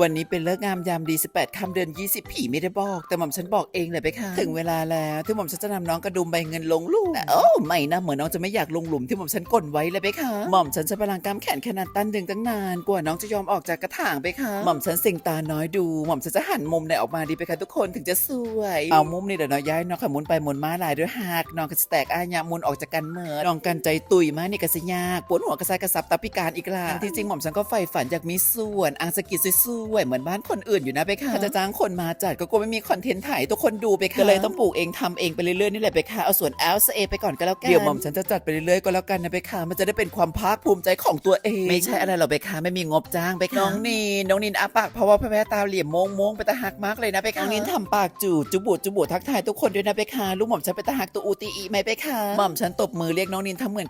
วันนี้เป็นเลิกษ์งามยามดี 18ค่ำเดือน 20 ผีไม่ได้บอก แต่หม่อมฉันบอกเองเลยไปค่ะ ถึงเวลาแล้วที่หม่อมฉันจะนำน้องกระดุมใบเงินลงหลุมแต่โอ้ไม่นะเหมือนน้องจะไม่อยากลงหลุมที่หม่อมฉันกดไว้เลยไปค่ะ หม่อมฉันใช้พลังกล้ามแขนขนาดตันดึงตั้งนานกว่าน้องจะยอมออกจากกระถางไปค่ะ หม่อมฉันเสิงตาน้อยดู หม่อมฉันจะหันมุมไหนออกมาดีไปค่ะทุกคนถึงจะสวย เอามุมนี้เดี๋ยวน้อยย้ายน้องขมุนไปหมุนมาหลายด้วยหากน้องก็จะแตกอายามุนออกจากกันเมื่อน้องกันใจตุยมานี่ก็สิยากปวดหัวกระซายกระซับตาพิการอีกล่ะที่จริงหม่อมฉันก็ใฝ่ฝันอยากมีส่วนอ่างสกิดสวยๆเหมือนบ้านคนอื่นอยู่นะไปค่ะถ้าจะจ้างคนมาจัดก็กลัวไม่มีคอนเทนต์ถ่ายให้ทุกคนดูไปค่ะก็เลยต้องปลูกเองทำเองไปเรื่อยๆนี่แหละไปค่ะเอาส่วนแอลเอไปก่อนก็แล้วกันเดี๋ยวหม่อมฉันจะจัดไปเรื่อยๆก็แล้วกันนะไปค่ะมันจะได้เป็นความภาคภูมิใจของตัวเอง ไม่ใช่อะไรหรอกไปค่ะไม่มีงบจ้างไปค่ะน้องนีนน้องนินอาปากเพราะว่าแพ้ตาเหลี่ยมโมงโมงไปตาหักมากเลยนะไปค่ะน้องนินทำปากจูดจุบูดจุบูดทักทายทุกคนด้วยนะไปค่ะลูกหม่อมฉันไปตาหักตัวอูตีอีไหมไปค่ะหม่อมฉันตบมือเรียกน้องนินทำเหมือน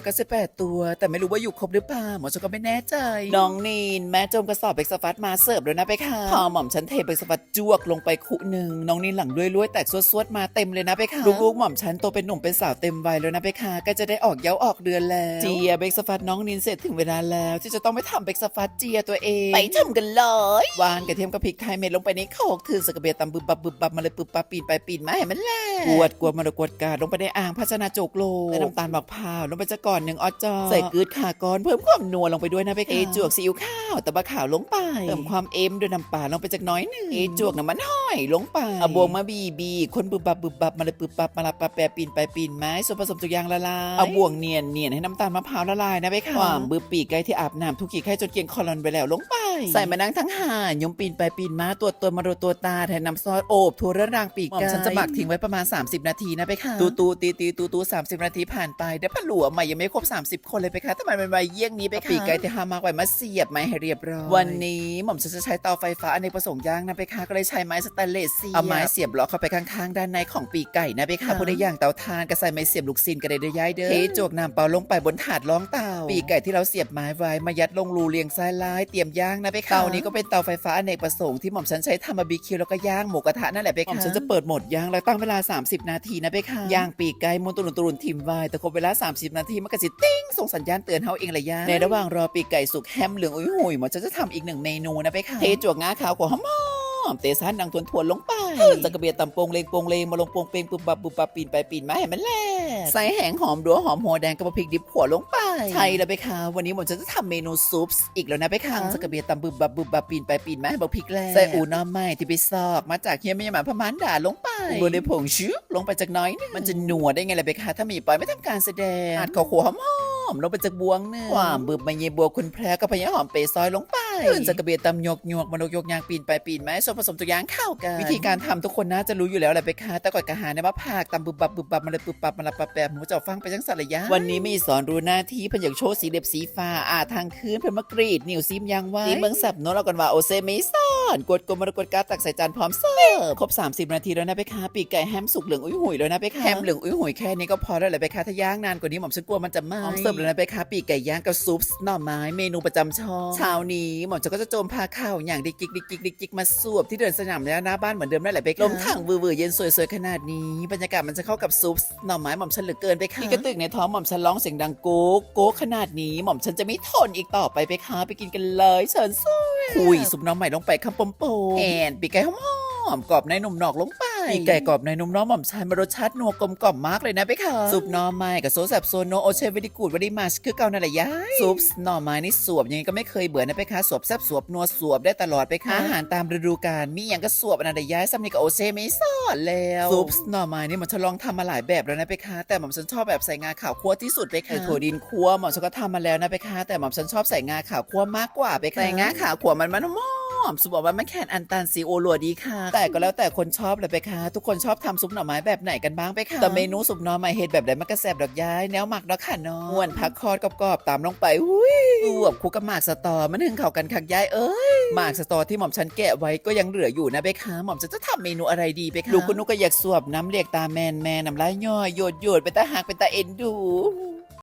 9,998ตัว แต่ไม่รู้ว่าอยู่ครบหรือเปล่าหมอฉันก็ไม่แน่ใจ น้องนีนแม่จมกระสอบเบกสฟัดมาเสิร์ฟแล้วนะไปค่ะพอหม่อมฉันเทเบกสฟัดจวกลงไปคุหนึ่งน้องนินหลังด้วยลวยๆแตกสวดๆมาเต็มเลยนะไปค่ะลูกๆหม่อมฉันโตเป็นหนุ่มเป็นสาวเต็มวัยแล้วนะไปค่ะก็จะได้ออกเย้าออกเดือนแล้วเจียเบกสฟัดน้องนินเสร็จถึงเวลาแล้ว ที่จะต้องไปทำเบกสฟัดเจียตัวเองไปทำกันเลยวานกระเทียมกับพริกไทยเม็ดลงไปในโขลกถือสกกระเบียตำบึบบับบึบบับมาเลยปึบปับปีนไปปีนมาให้มันแหลกกวดกวดมาเลยกวดกาดลงไปในอ่างภาชนะโจกโลใส่น้ำตาลมะพร้าวลงไปจะก่อนหนึ่งออจอใส่กืดขาก้อนเพิ่มความนัวลงไปด้วยนะไปค่ะเอจวกซีอิ๊วข้าวตะบะขาวลงไปเติมความเอ็มด้วยน้ำปลาลงไปจากหน้อยหนึ่งเอจวกน้ำมันห้อยลงไปเอาบวงมาบีบีคนบึบบับบึบบับมาเลยปึบปับมาละปะแปะปีนไปปีนมาส่วนผสมทุกอย่างละลายเอาบวงเนียนเนียนให้น้ำตาลมะพร้าวละลายนะไปค่ะความบึบปีกไก่ที่อาบน้ำทุกขีดไข่จนเกลียงคอลอนไปแล้วลงไป ใส่มานั่งทั้งห่ายมปีนไปปีนมาตัวตัวมาโดตัวตาแทนน้ำซอสโอบทั่วเรื่องรางปีกไก่ฉันจะหมักทิ้งไว้ประมาณ 30 นาทีนะไปค่ะ ตูตูตีตีตูตูสามสิบนาทีผ่านไปเดี๋ยวผลัวใหม่ยังไม่ครบ 30 คนเลยไปค่ะทำไมมันมาเยี่ยงนี้ไปค่ะปีกไก่ที่หามากไว้มาเสียบไม้ให้เรียบร้อยวันนี้หม่อมฉันจะใช้เตาไฟฟ้าอเนกประสงค์ย่างนะไปค่ะก็เลยใช้ไม้สแตนเลสเสียบเอาไม้เสียบล็อกเข้าไปข้างๆด้านในของปีกไก่นะไปค่ะผู้ใดย่างเตาทานก็ใส่ไม้เสียบลูกซินก็ได้เด้อย่ายเด้อเทจวกน้ำเปล่าลงไปบนถาดรองเตาปีกไก่ที่เราเสียบไม้ไว้มายัดลงรูเรียงซ้ายลายเตรียมย่างนะไปค่ะเตานี้ก็เป็นเตาไฟฟ้าอเนกประสงค์ที่หม่อมฉันใช้ทำบาร์บีคิวแล้วก็ย่างหมูกระทะนั่นแหละไปค่ะหม่อมฉันจะเปิดโหมดย่างแล้วตั้งเวลา 30 นาทีนะไปค่ะย่างปีกไก่มุนตุรุนตุรุนทิมไว้แต่ครบเวลา 30 นาทีมันก็สิติ้งส่งสัญญาณเตือนเฮาเองละย่าในระหว่างรอปีกไก่สุกแฮมเหลืองอุ้ยหุยหมอฉันจะทำอีกหนึ่งเมนูนะไปค่ะเทจวกงาขาวของหอมๆเตะซ่านดังทวนทวนๆลงไปจะกระเบียดตำโปงเลงโปงเลงมาลงโปงเปงปุบปับปุบปับปีนไปปีนมาให้มันแหลกใส่แหงหอมดัวหอมหัวแดงกับพริกดิบขั่วลงไป ใช่แล้วไปค่ะ วันนี้หมอฉันจะทำเมนูซุปส์อีกแล้วนะไปค่ะจะกระเบียดตำบุบบับบุบบับปีนไปปีนมาให้บอกพริกแหลกใส่อูน้ำไหม้ที่ไปซอก มาจากเฮียไม่ยามาพะมันด่าลงไปบนในผงชิวลงไปจากน้อยนึงมันจะหนัวได้ไงล่ะไปค่ะถ้ามีปล่อยไม่ทำการแสดงอาดข้าวขัวหอมหอมลงไปจากบวงเนี่ยความบึบมาเยบัวคุณแพรกับพญาหอมเปรย์ซอยลงไป ขึ้นจากกระเบียดตำหยกหยวกมันกยกยางปีนไปปีนมาให้ส่วนผสมตัวอย่างเข้ากันวิธีการทำทุกคนน่าจะรู้อยู่แล้วแหละไปค่ะแต่ก่อนกระหาเนี่ยมาพากตำบึบบับบึบบับมาเลยบึบบับมาละปะแปบหมูเจ้าฟังไปจังสัตว์รยะวันนี้มีสอนรู้หน้าที่เพิ่นอยากโชว์สีเล็บสีฟ้าอาทางคืนเพิ่นมากรีดนิ้วซิมยางไว้ตีเมืองสับโนเรากันว่าโอเซไมิซอนกดกดมารกดกาตักใส่จานพร้อมเสิร์ฟครบ 30 นาทีแล้วนะไปค่ะปีกไก่แฮมสุกเหลืองอุ้ยหุยแล้วนะไปค่ะแฮมเหลืองอุ้ยหุยแค่นี้ก็พอแล้วแหละไปค่ะถ้าย่างนานกว่านี้หม่อมฉันกลัวมันจะไหม้พร้อมเสิร์ฟแล้วนะไปค่ะปีกไก่ย่างกับซุปหน่อไม้เมนูประจำช่องเช้านี้หม่อมฉันก็จะโจมพาข้าวอย่างดิกดิกดิกดิกดิกดิกมาสวบที่เดินสนามแล้วหน้าบ้านเหมือนเดิมนั่นแหละไปค่ะลมถังวือๆเย็นสวยๆขนาดนี้ บรรยากาศมันจะเข้ากับซุปหน่อไม้หม่อมฉันเหลือเกินไปค่ะอีกระตึกในท้องหม่อมฉันร้องเสียงดังโก๊กโก๊กขนาดนี้หม่อมฉันจะไม่ทนอีกต่อไปไปค่ะไปกินกันเลยเชิญสู้คุยซุปน้องใหม่ลงไปคำปมโปแอนปีกไก่หอมๆกรอบในหนุ่มนอกลงไป ปีกไก่กรอบในหนุ่มน้องหม่อมฉันมารสชาตินัวกลมกล่อมมากเลยนะไปค่ะซุปหน่อไม้กับโซแซบโซโนโอเชวิดิกูดวดิมาสคือเก่านั่นแหละยายซุปหน่อไม้นี่สวบยังไงก็ไม่เคยเบื่อนะไปค่ะสวบแซบสวบนัวสวบได้ตลอดไปค่ะอาหารตามฤดูกาลมีอย่างก็สวบอันนั้นแหละยายซ้ำนี่ก็โอเชไม่สอนแล้วซุปหน่อไม้นี่หมันฉันลองทำมาหลายแบบแล้วนะไปค่ะแต่หม่อมฉันชอบแบบใส่งาขาวคั่วที่สุดไปค่ะถั่วดินคั่วหม่อมฉันก็ทำมาแล้วนะไปค่ะแต่หม่อมฉันชอบใส่งาขาวคั่วมากกว่าไปค่ะใส่งาขาวคั่วมันมันหอม สุบอกว่ามันแค่นอันตันซีโอลัวดีค่ะ แต่ก็แล้วแต่คนชอบเลยไปค่ะ ทุกคนชอบทำซุปหน่อไม้แบบไหนกันบ้างไปค่ะ แต่เมนูซุปหน่อไม้เห็ดแบบไหนมันก็แซ่บดอกย้ายแนวหมักดอกค่ะน้องม่วนพักคอดกรอบๆตามลงไปอุ้ยอวบคู่กับหมากสตอมันถึงเข้ากันคักย้ายเอ้ยหมากสตอที่หม่อมฉันแกะไว้ก็ยังเหลืออยู่นะไปค่ะหม่อมฉันจะทำเมนูอะไรดีไปค่ะลูกคุณนุกก็อยากสวบน้ำเรียกตาแมนแม่น้ำลายย่อยโยดโยดไปตาหักไปตาเอ็นดู